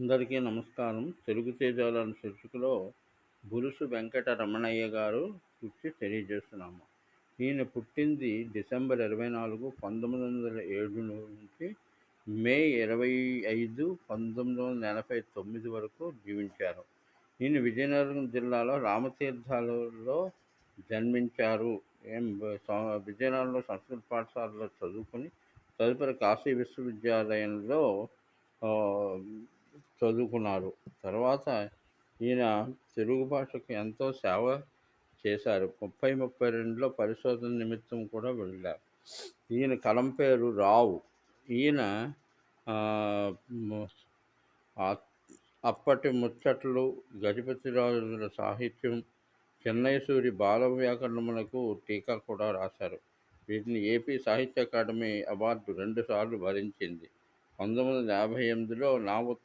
అందరికీ నమస్కారం. తెలుగు తేజాల శీర్షికలో బురుసు వెంకట రమణయ్య గారు గురించి తెలియజేస్తున్నాము. ఈయన పుట్టింది డిసెంబర్ ఇరవై నాలుగు పంతొమ్మిది వందల ఏడు నుంచి మే ఇరవై ఐదు పంతొమ్మిది వందల ఎనభై తొమ్మిది వరకు జీవించారు. ఈయన విజయనగరం జిల్లాలో రామతీర్థాలలో జన్మించారు. ఏం విజయనగరంలో సంస్కృత పాఠశాలలో చదువుకొని తదుపరి కాశీ విశ్వవిద్యాలయంలో చదువుకున్నారు. తర్వాత ఈయన తెలుగు భాషకు ఎంతో సేవ చేశారు. ముప్పై ముప్పై రెండులో పరిశోధన నిమిత్తం కూడా వెళ్ళారు. ఈయన కలం పేరు రావు. ఈయన అప్పటి ముచ్చట్లు గజపతి రాజుల సాహిత్యం చెన్నైసూరి బాల వ్యాకరణములకు టీకా కూడా రాశారు. వీటిని ఏపీ సాహిత్య అకాడమీ అవార్డు రెండుసార్లు భరించింది. పంతొమ్మిది వందల యాభై ఎనిమిదిలో నా ఉత్తర